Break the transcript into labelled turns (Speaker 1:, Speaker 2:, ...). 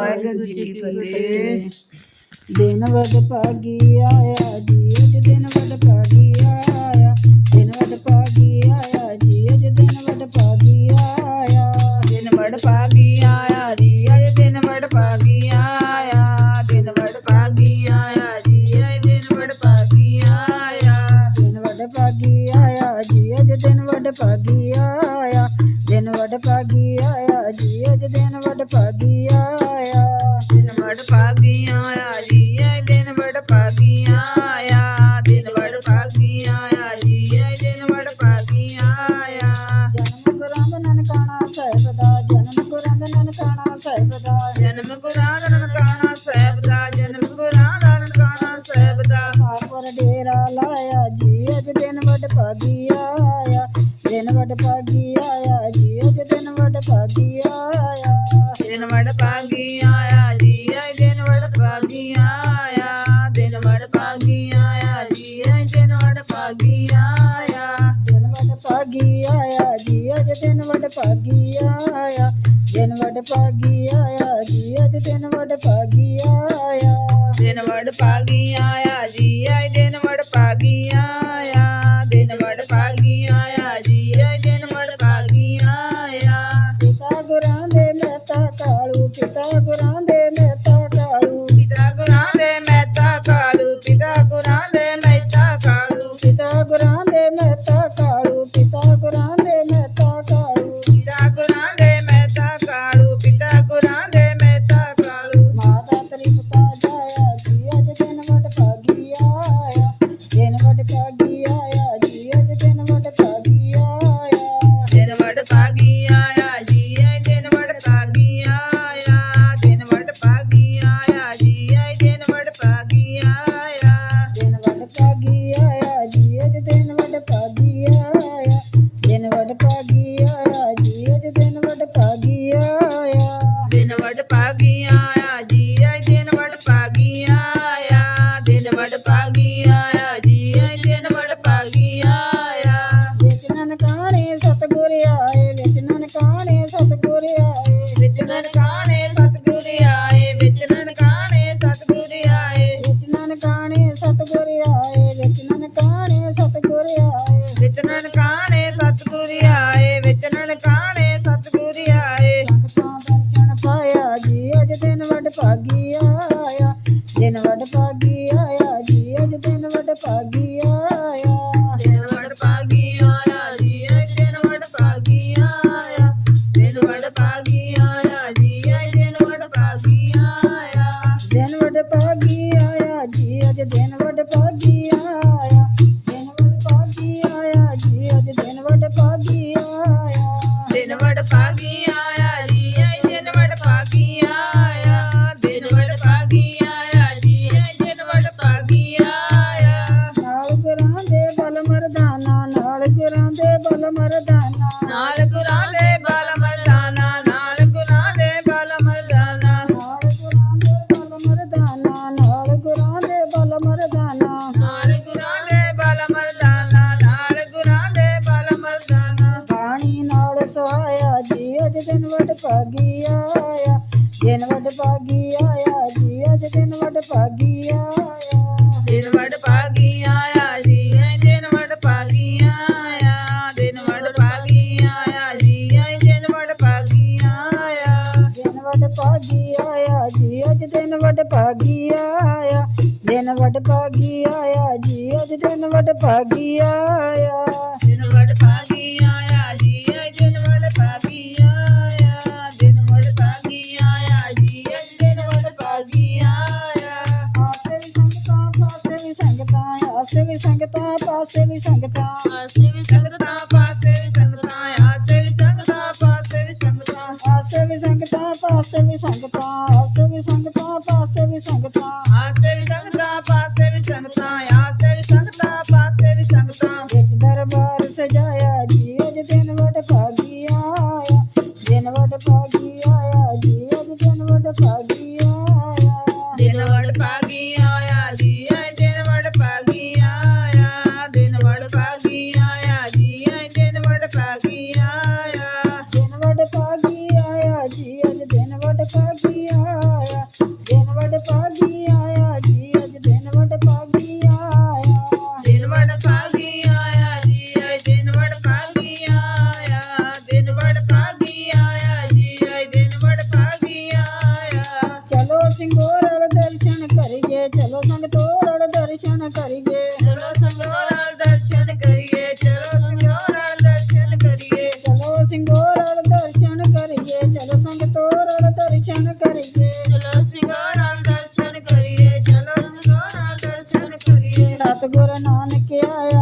Speaker 1: ਵਾਹਿਗੁਰੂ ਜੀ ਕੀ ਫਤਿਹ
Speaker 2: ਦਿਨ ਵਡ ਭਾਗੀ ਆਇਆ ਜੀ ਅਜ ਦਿਨ ਵਡ ਭਾਗੀ ਆਇਆ ਦਿਨ ਵਡ ਭਾਗੀ ਆਇਆ ਜੀ ਅਜ ਦਿਨ ਵਡ ਭਾਗੀ ਆਇਆ
Speaker 1: ਦਿਨ ਵੜ ਭਾਗੀ ਆਇਆ ਜੀ ਅਜ ਦਿਨ ਵੜ ਭਾਗੀ ਆਇਆ ਦਿਨ ਵੜ ਭਾਗੀ ਆਇਆ ਜੀ ਅਜ ਦਿਨ ਵੜ ਭਾਗੀ ਆਇਆ
Speaker 2: ਦਿਨ ਵਡ ਭਾਗੀ ਆਇਆ ਜੀ ਅਜ ਦਿਨ ਵਡ ਭਾਗੀ ਆਇਆ ਦਿਨ ਵਡ ਸਾਹਿਬ ਦਾ ਆਪਰ ਡੇਰਾ ਲਾਇਆ ਜੀ ਅਜ ਦਿਨ ਵਡ ਭਾਗੀ ਆਇਆ ਦਿਨ ਵਡ ਭਾਗੀ ਆਇਆ ਜੀ ਅਜ ਦਿਨ ਵਡ ਭਾਗੀ ਆਇਆ
Speaker 1: ਦਿਨ ਵੜ ਭਾਗੀ ਆਇਆ ਜੀ ਅਜ ਦਿਨ ਵੜ ਭਾਗੀ ਆਇਆ ਦਿਨ ਵੜ ਭਾਗੀ ਆਇਆ ਜੀ ਅਜ ਦਿਨ ਵੜ ਭਾਗੀ ਆਇਆ
Speaker 2: ਦਿਨ ਵਡ ਭਾਗੀ ਆਇਆ ਜੀ ਅਜ ਦਿਨ ਵਡ ਭਾਗੀ ਆਇਆ ਦਿਨ ਵਡ ਭਾਗੀ ਆਇਆ ਜੀ ਅਜ ਦਿਨ ਵਡ ਭਾਗੀ ਆਇਆ
Speaker 1: ਦਿਨ ਵੜ ਭਾਗੀ Yeah. astronomy. ਭਾਗੀ ਆਇਆ ਦਿਨ
Speaker 2: ਵਡ ਭਾਗੀ ਆਇਆ ਜੀ ਅੱਜ ਦਿਨ ਵਡ ਭਾਗੀ ਆਇਆ
Speaker 1: ਦਿਨ ਵੜ ਭਾਗੀ ਆਇਆ ਜੀ ਐ ਦਿਨ ਵੜ ਭਾਗੀ ਆਇਆ ਦਿਨ ਵੜ ਭਾਗੀ ਆਇਆ ਜੀ ਐ ਦਿਨ ਵੜ ਭਾਗੀ ਆਇਆ
Speaker 2: ਦਿਨ ਵਡ ਭਾਗੀ ਆਇਆ ਜੀ ਅਜ ਦਿਨ ਵਡ ਭਾਗੀ ਆਇਆ ਦਿਨ ਵਡ ਭਾਗੀ ਆਇਆ ਜੀ ਅੱਜ ਦਿਨ ਵਡ ਭਾਗੀ ਆਇਆ। ਆਸੇ ਵੀ ਸੰਗਤਾਂ ਪਾਸੇ ਵੀ ਸੰਗਤਾਂ ਆਸੇ ਵੀ ਸੰਗਤਾਂ ਪਾਸੇ ਵੀ ਸੰਗਤਾਂ
Speaker 1: ਆਸੇ ਵੀ ਸੰਗਤਾਂ ਪਾਸੇ ਵੀ ਸੰਗਤਾਂ ਆਸੇ ਵੀ ਸੰਗਤਾਂ ਪਾਸੇ ਵੀ ਸੰਗਤਾਂ
Speaker 2: ਆਸੇ ਵੀ ਸੰਗਤਾਂ ਪਾਸੇ ਵੀ ਸੰਗਤਾਂ ਆਸੇ ਵੀ ਸੰਗਤਾਂ ਪਾਸੇ ਵੀ ਸੰਗਤਾਂ
Speaker 1: ਆਸੇ ਵੀ ਸੰਗਤਾਂ ਪਾਸੇ ਵੀ ਸੰਗਤਾਂ
Speaker 2: ਵਿੱਚ ਦਰਬਾਰ ਸਜਾਇਆ ਜੀ ਅਜ ਦਿਨ ਵਡ ਭਾਗੀ ਆਇਆ ਦਿਨ ਵਡ ਭਾਗੀ ਆਇਆ ਜੀ ਅਜ ਦਿਨ ਵਡ ਭਾਗੀ
Speaker 1: ਕਰੀਏ ਚਲੋ ਸਿੰਘੋਰਾਂ ਦਰਸ਼ਨ ਕਰੀਏ। ਚਲੋ ਸਿੰਘੋਰਾਂ ਦਰਸ਼ਨ ਕਰੀਏ ਚਲੋ ਸੰਗਤੋਰਾਂ ਦਰਸ਼ਨ ਕਰੀਏ। ਚਲੋ ਸਿੰਘੋਰਾਂ ਦਰਸ਼ਨ ਕਰੀਏ ਚਲੋ ਸਿੰਘੋਰਾਂ ਦਰਸ਼ਨ
Speaker 2: ਕਰੀਏ। ਸਤਿਗੁਰ ਨਾਨਕ ਆਇਆ